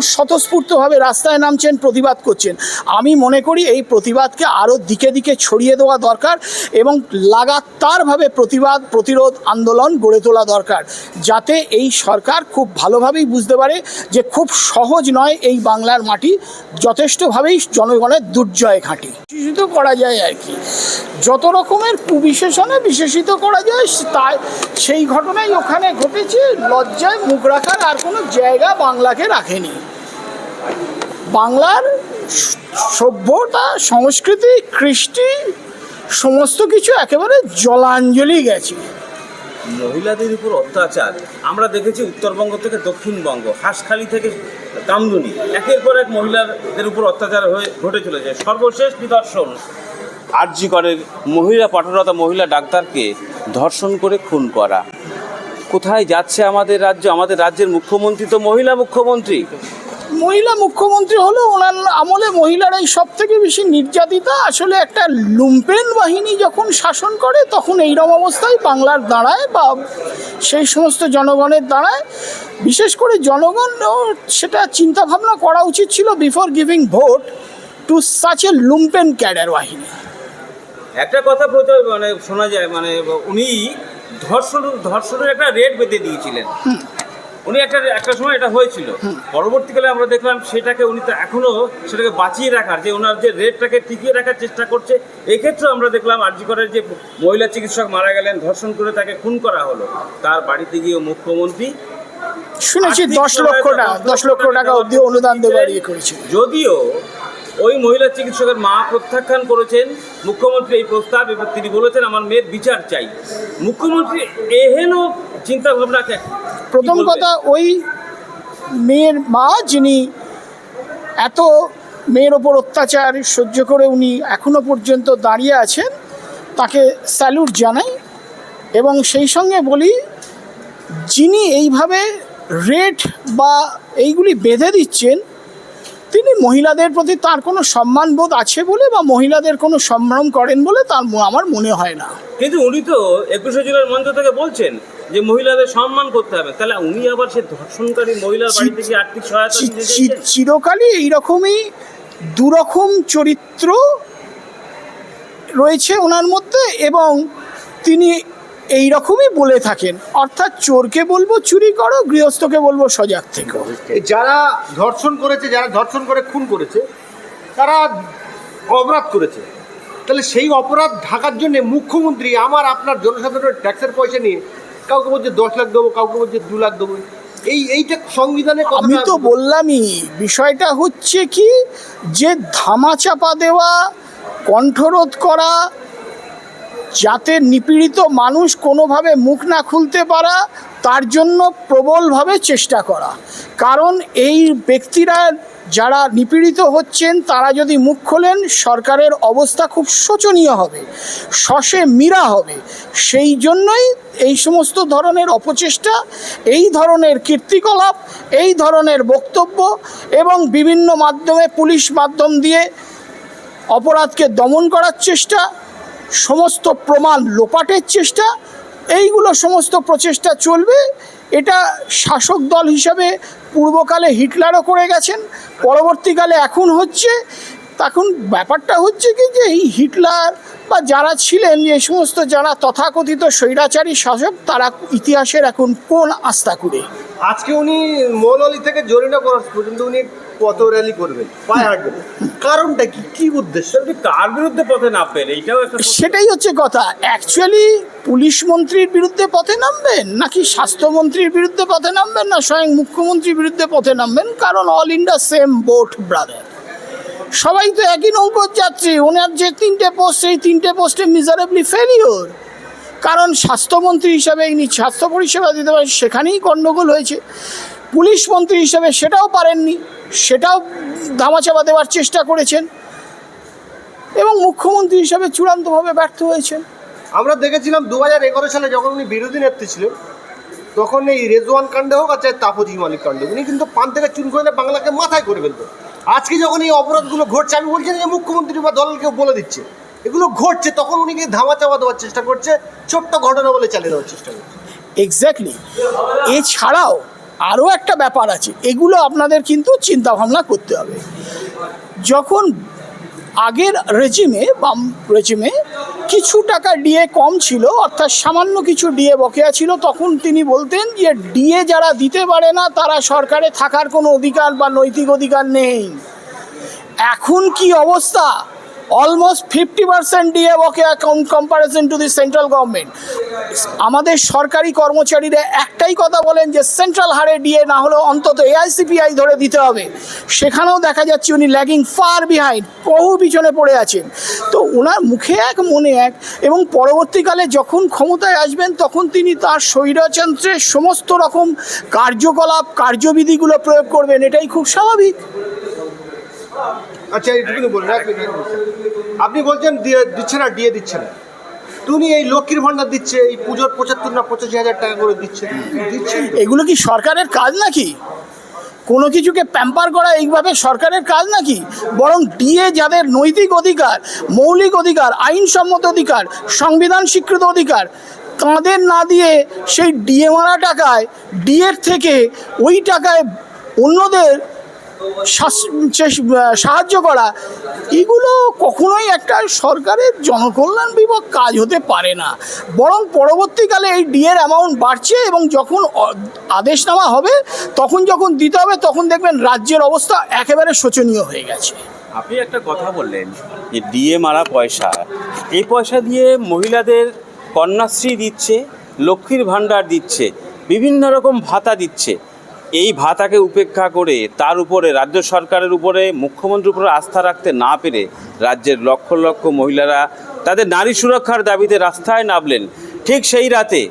মানুষ স্বতঃস্ফূর্তভাবে রাস্তায় নামছেন, প্রতিবাদ করছেন। আমি মনে করি এই প্রতিবাদকে আরও দিকে দিকে ছড়িয়ে দেওয়া দরকার এবং লাগাতারভাবে প্রতিবাদ, প্রতিরোধ, আন্দোলন গড়ে তোলা দরকার যাতে এই সরকার খুব ভালোভাবেই বুঝতে পারে যে খুব সহজ নয় এই বাংলার মাটি, যথেষ্টভাবেই জনগণের দুর্জয় ঘাঁটি। বিশেষিত করা যায় আর কি। যত রকমের কুবিশেষণে বিশেষিত করা যায়, তাই সেই ঘটনাই ওখানে ঘটেছে। লজ্জায় মুখ রাখার আর কোনো জায়গা বাংলাকে রাখেনি। বাংলার সভ্যতা, সংস্কৃতি, কৃষ্টি, সমস্ত কিছু একেবারে জলাঞ্জলি গেছে। মহিলাদের উপর অত্যাচার। আমরা দেখেছি উত্তরবঙ্গ থেকে দক্ষিণবঙ্গ, হাঁসখালি থেকে কামদুনি একের পর এক মহিলাদের উপর অত্যাচার হয়ে ঘটে চলেছে। সর্বশেষ নিদর্শন। আরজিকরের মহিলা পাঠরতা মহিলা ডাক্তারকে ধর্ষণ করে খুন করা। কোথায় যাচ্ছে আমাদের রাজ্য? আমাদের রাজ্যের মুখ্যমন্ত্রী তো মহিলা মুখ্যমন্ত্রী। মহিলা মুখ্যমন্ত্রী হলো ওনার আমলে মহিলারাই সব থেকে বেশি নির্যাতিতা আসলে একটা লুম্পেন বাহিনী যখন শাসন করে তখন এইরকম অবস্থায় বাংলার দাঁড়ায় বা সেই সমস্ত জনগণের দাঁড়ায়। বিশেষ করে জনগণ সেটা চিন্তা ভাবনা করা উচিত ছিল before giving vote to such a lumpen cadre বাহিনী। একটা কথা মানে শোনা যায় মানে উনি ধর্ষণ ধর্ষণের একটা রেট বেঁধে দিয়েছিলেন। উনি একটা একটা সময় এটা হয়েছিল। পরবর্তীকালে আমরা দেখলাম সেটাকে উনি তো এখনও সেটাকে বাঁচিয়ে রাখার যে ওনার যে রেটটাকে টিকিয়ে রাখার চেষ্টা করছে এক্ষেত্রে আমরা দেখলাম আরজিকরের যে মহিলা চিকিৎসক মারা গেলেন ধর্ষণ করে তাকে খুন করা হলো। তার বাড়িতে গিয়ে মুখ্যমন্ত্রী শুনেছি দশ লক্ষ টাকা দশ লক্ষ টাকা অবধি অনুদান দেওয়ার ইয়ে করেছিল যদিও ওই মহিলা চিকিৎসকের মা প্রত্যাখ্যান করেছেন মুখ্যমন্ত্রী এই প্রস্তাব এবার তিনি বলেছেন আমার মেয়ের বিচার চাই। মুখ্যমন্ত্রী এহেন চিন্তা ভাবনাকে প্রথম কথা ওই মেয়ের মা যিনি এত মেয়ের ওপর অত্যাচার সহ্য করে উনি এখনও পর্যন্ত দাঁড়িয়ে আছেন তাকে স্যালুট জানাই এবং সেই সঙ্গে বলি যিনি এইভাবে রেট বা এইগুলি বেঁধে দিচ্ছেন তিনি মহিলাদের প্রতি তার কোনো সম্মানবোধ আছে বলে বা মহিলাদের কোনো সম্ভ্রম করেন বলে তার আমার মনে হয় না। কিন্তু উনি তো একুশে জুলাই মঞ্চ থেকে বলছেন যে মহিলাদের সম্মান করতে হবে। তাহলে উনি আবার সে ধর্ষণকারী মহিলার বাড়িতে গিয়ে আর্থিক সহায়তা? চিরকালই এইরকমই দুরকম চরিত্র রয়েছে ওনার মধ্যে এবং তিনি এই রকমই বলে থাকেন। অর্থাৎ চোরকে বলব চুরি করো গৃহস্থকে বলব সজাগ থেকো। যারা ধর্ষণ করেছে যারা ধর্ষণ করে খুন করেছে তারা অপরাধ করেছে। তাহলে সেই অপরাধ ঢাকার জন্য মুখ্যমন্ত্রী আমার আপনার জনসাধারণের ট্যাক্সের পয়সা নিয়ে কাউকে বলছে দশ লাখ দেবো কাউকে বলছে দু লাখ দেবো। এই এইটা সংবিধানে আমি তো বললামই বিষয়টা হচ্ছে কি যে ধামাচাপা দেওয়া কণ্ঠরোধ করা যাতে নিপীড়িত মানুষ কোনোভাবে মুখ না খুলতে পারা তার জন্য প্রবলভাবে চেষ্টা করা। কারণ এই ব্যক্তিরা যারা নিপীড়িত হচ্ছেন, তারা যদি মুখ খোলেন, সরকারের অবস্থা খুব শোচনীয় হবে, শশে মীরা হবে। সেই জন্যই এই সমস্ত ধরনের অপচেষ্টা, এই ধরনের কীর্তিকলাপ, এই ধরনের বক্তব্য এবং বিভিন্ন মাধ্যমে পুলিশ মাধ্যম দিয়ে অপরাধকে দমন করার চেষ্টা, সমস্ত প্রমাণ লোপাটের চেষ্টা এইগুলো সমস্ত প্রচেষ্টা চলবে। এটা শাসক দল হিসাবে পূর্বকালে হিটলারও করে গেছেন, পরবর্তীকালে এখন হচ্ছে তখন ব্যাপারটা হচ্ছে কি যে এই হিটলার বা যারা ছিলেন, যে সমস্ত যারা তথাকথিত স্বৈরাচারী শাসক, তারা ইতিহাসের এখন কোন আস্থা করে আজকে উনি মৌলালি থেকে জরিনা করার পর্যন্ত উনি কত র্যালি করবেন পায়ে হাঁটবেন। কারণটা কি? কি উদ্দেশ্য? কার বিরুদ্ধে পথে নামবেন? এইটাও একটা সেটাই হচ্ছে কথা। অ্যাকচুয়ালি পুলিশ মন্ত্রীর বিরুদ্ধে পথে নামবেন নাকি স্বাস্থ্যমন্ত্রীর বিরুদ্ধে পথে নামবেন না স্বয়ং মুখ্যমন্ত্রীর বিরুদ্ধে পথে নামবেন? কারণ all India same boat brother সবাই তো একই নৌকোর যাত্রী ওনার যে তিনটে পোস্ট সেই তিনটে পোস্টে মিজারেবলি ফেলিওর কারণ স্বাস্থ্যমন্ত্রী হিসাবে ইনি স্বাস্থ্য পরিষেবা দিতে পারেন, সেখানেই গণ্ডগোল হয়েছে। পুলিশ মন্ত্রী হিসাবে সেটাও পারেননি, সেটাও ধামাচাপা দেওয়ার চেষ্টা করেছেন এবং মুখ্যমন্ত্রী হিসাবে চূড়ান্তভাবে ব্যর্থ হয়েছেন। আমরা দেখেছিলাম দু হাজার এগারো সালে যখন উনি বিরোধী নেত্রী ছিলেন, তখন এই রেজওয়ান কাণ্ডে হোক আর চাই তাপজি মালিক কাণ্ডে উনি কিন্তু পান থেকে চুন করে বাংলাকে মাথায় করে ফেলতো আজকে যখন এই অপরাধগুলো ঘটছে, আমি বলছি যে মুখ্যমন্ত্রী বা দলকে বলে দিচ্ছে। এগুলো ঘটছে, তখন উনি কি ধামা চাপা দেওয়ার চেষ্টা করছে, ছোট্ট ঘটনা বলে চালিয়ে দেওয়ার চেষ্টা করছে। এক্স্যাক্টলি এছাড়াও আরও একটা ব্যাপার আছে, এগুলো আপনাদের কিন্তু চিন্তা ভাবনা করতে হবে। যখন আগের রেজিমে বাম রেজিমে কিছু টাকা ডিএ কম ছিল, অর্থাৎ সামান্য কিছু ডিএ বকেয়া ছিল, তখন তিনি বলতেন যে ডিএ যারা দিতে পারে না, তারা সরকারে থাকার কোনো অধিকার বা নৈতিক অধিকার নেই। এখন কি অবস্থা? অলমোস্ট ফিফটি পার্সেন্ট ডিএ বকেয়া comparison to the central government আমাদের সরকারি কর্মচারীরা একটাই কথা বলেন যে সেন্ট্রাল হারে ডিএ না হলেও অন্তত এআইসিপিআই ধরে দিতে হবে। সেখানেও দেখা যাচ্ছে উনি ল্যাগিং ফার বিহাইন্ড বহু পিছনে পড়ে আছেন। তো ওনার মুখে এক, মনে এক এবং পরবর্তীকালে যখন ক্ষমতায় আসবেন তখন তিনি তার স্বৈরতন্ত্রের সমস্ত রকম কার্যকলাপ, কার্যবিধিগুলো প্রয়োগ করবেন, এটাই খুব স্বাভাবিক। আচ্ছা এইটুকুনি বলুন এক মিনিট, আপনি বলছেন দিয়ে দিচ্ছে না দিয়ে দিচ্ছে না। তুমি এই লক্ষ্মীর ভান্ডার দিচ্ছে এই পুজোর পঁচাত্তর না পঁচাশি হাজার টাকা করে দিচ্ছে। দিচ্ছেন এগুলো কি সরকারের কাজ নাকি? কোনো কিছুকে প্যাম্পার করা এইভাবে সরকারের কাজ নাকি? বরং ডিএ যাদের নৈতিক অধিকার মৌলিক অধিকার আইনসম্মত অধিকার সংবিধান স্বীকৃত অধিকার তাদের না দিয়ে সেই ডিএ মারা টাকায় ডিএর থেকে ওই টাকায় অন্যদের সাহায্য করা, এগুলো কখনোই একটা সরকারের জনকল্যাণ বিভাগ কাজ হতে পারে না। বরং পরবর্তীকালে এই ডিএর অ্যামাউন্ট বাড়ছে এবং যখন আদেশনামা হবে, তখন যখন দিতে হবে, তখন দেখবেন রাজ্যের অবস্থা একেবারে শোচনীয় হয়ে গেছে। আপনি একটা কথা বললেন যে ডিএ মারা পয়সা। এই পয়সা দিয়ে মহিলাদের কন্যাশ্রী দিচ্ছে, লক্ষ্মীর ভাণ্ডার দিচ্ছে, বিভিন্ন রকম ভাতা দিচ্ছে। এই ভাতাকে উপেক্ষা করে তার উপরে রাজ্য সরকারের উপরে মুখ্যমন্ত্রীর উপরে আস্থা রাখতে না পেরে রাজ্যের লক্ষ লক্ষ মহিলারা তাদের নারী সুরক্ষার দাবিতে রাস্তায় নামলেন। ঠিক সেই রাতে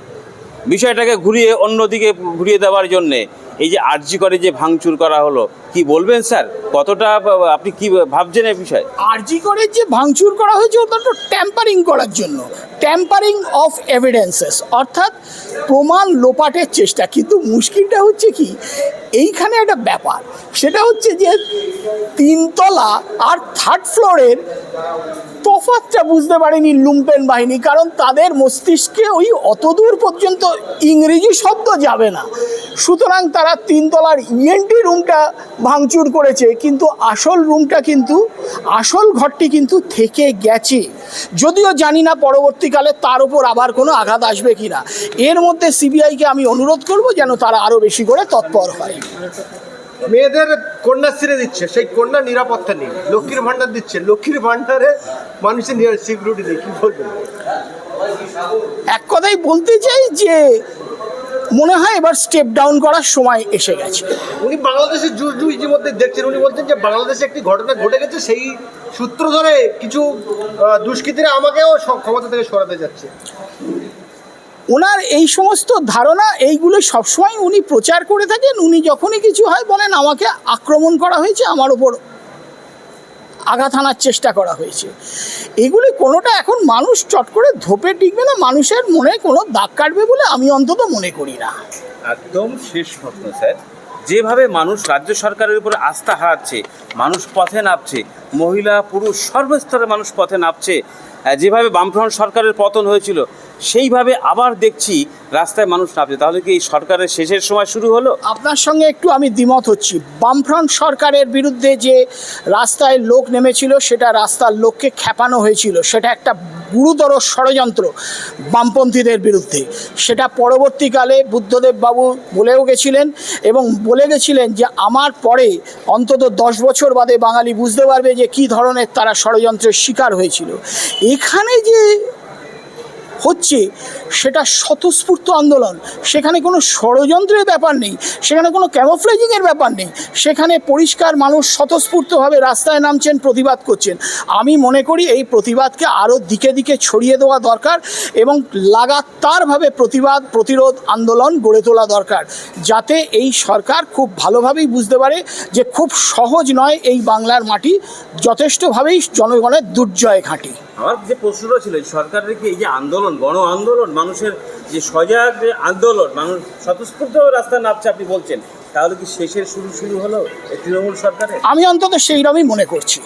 বিষয়টাকে ঘুরিয়ে অন্যদিকে ঘুরিয়ে দেওয়ার জন্যে এই যে আর্জি করে যে ভাঙচুর করা হলো, কি বলবেন স্যার? কতটা আপনি কি ভাবছেন এই বিষয়ে? আরজি করে যে ভাঙচুর করা হয়েছে, ওটা তো ট্যাম্পারিং করার জন্য। ট্যাম্পারিং অফ এভিডেন্সেস অর্থাৎ প্রমাণ লোপাটের চেষ্টা। কিন্তু মুশকিলটা হচ্ছে কি এইখানে একটা ব্যাপার। সেটা হচ্ছে যে তিনতলা আর থার্ড ফ্লোরের তফাতটা বুঝতে পারেনি লুম্পেন বাহিনী, কারণ তাদের মস্তিষ্কে ওই অতদূর পর্যন্ত ইংরেজি শব্দ যাবে না। সুতরাং তারা তিনতলার ইএনটি রুমটা ভাঙচুর করেছে, কিন্তু আসল রুমটা কিন্তু, আসল ঘরটি কিন্তু থেকে গেছে। যদিও জানি না পরবর্তীকালে তার উপর আবার কোনো আঘাত আসবে কি না এর মধ্যে সিবিআইকে আমি অনুরোধ করব যেন তারা আরও বেশি করে তৎপর হয়। মেয়েদের কন্যাশ্রী দিচ্ছে সেই কন্যা নিরাপত্তা নেই। লক্ষ্মীর ভান্ডার দিচ্ছে লক্ষ্মীর ভান্ডারে মানুষের সিকিউরিটি নেই কি বলবেন এক কথাই বলতে চাই যে মনে হয় এবার স্টেপ ডাউন করার সময় এসে গেছে। উনি বাংলাদেশের জুজু ইতিমধ্যে দেখছেন উনি বলছেন যে বাংলাদেশে একটি ঘটনা ঘটে গেছে সেই সূত্র ধরে কিছু দুষ্কৃতীরা আমাকেও ক্ষমতা থেকে সরাতে যাচ্ছে। ওনার এই সমস্ত ধারণা এইগুলো সবসময় উনি প্রচার করে থাকেন। উনি যখনই কিছু হয় বলেন, আমাকে আক্রমণ করা হয়েছে, আমার ওপর আঘাত হানার চেষ্টা করা হয়েছে। এগুলি কোনোটা এখন মানুষ চট করে ধোপে টিকবে না, মানুষের মনে কোনো দাগ কাটবে বলে আমি অন্তত মনে করি না। একদম শেষ প্রশ্ন, স্যার। যেভাবে মানুষ রাজ্য সরকারের উপরে আস্থা হারাচ্ছে, মানুষ পথে নামছে, মহিলা, পুরুষ সর্বস্তরের মানুষ পথে নামছে যেভাবে বামফ্রন্ট সরকারের পতন হয়েছিল, সেইভাবে আবার দেখছি রাস্তায় মানুষ নামছে। তাহলে কি এই সরকারের শেষের সময় শুরু হলো? আপনার সঙ্গে একটু আমি দ্বিমত হচ্ছি। বামফ্রন্ট সরকারের বিরুদ্ধে যে রাস্তায় লোক নেমেছিল, সেটা রাস্তার লোককে খেপানো হয়েছিল। সেটা একটা গুরুতর ষড়যন্ত্র বামপন্থীদের বিরুদ্ধে। সেটা পরবর্তীকালে বুদ্ধদেব বাবু বলেও গেছিলেন এবং বলে গেছিলেন যে, আমার পরে অন্তত দশ বছর বাদে বাঙালি বুঝতে পারবে যে, কি ধরনের তারা ষড়যন্ত্রের শিকার হয়েছিল। এখানে যে হচ্ছে সেটা স্বতঃস্ফূর্ত আন্দোলন। সেখানে কোনো ষড়যন্ত্রের ব্যাপার নেই, সেখানে কোনো ক্যামোফ্লেজিংয়ের ব্যাপার নেই। সেখানে পরিষ্কার মানুষ স্বতঃস্ফূর্তভাবে রাস্তায় নামছেন, প্রতিবাদ করছেন। আমি মনে করি এই প্রতিবাদকে আরও দিকে দিকে ছড়িয়ে দেওয়া দরকার এবং লাগাতারভাবে প্রতিবাদ, প্রতিরোধ আন্দোলন গড়ে তোলা দরকার। যাতে এই সরকার খুব ভালোভাবেই বুঝতে পারে যে খুব সহজ নয় এই বাংলার মাটি, যথেষ্টভাবেই জনগণের দুর্জয় ঘাঁটি। আমার যে প্রশ্নটা ছিল সরকারের কি এই যে আন্দোলন, গণ আন্দোলন, মানুষের যে সজাগ যে আন্দোলন, মানুষ স্বতঃস্ফূর্তভাবে রাস্তা নামছে আপনি বলছেন, তাহলে কি শেষের শুরু শুরু হলো তৃণমূল সরকারের? আমি অন্তত সেইরকমই মনে করছি।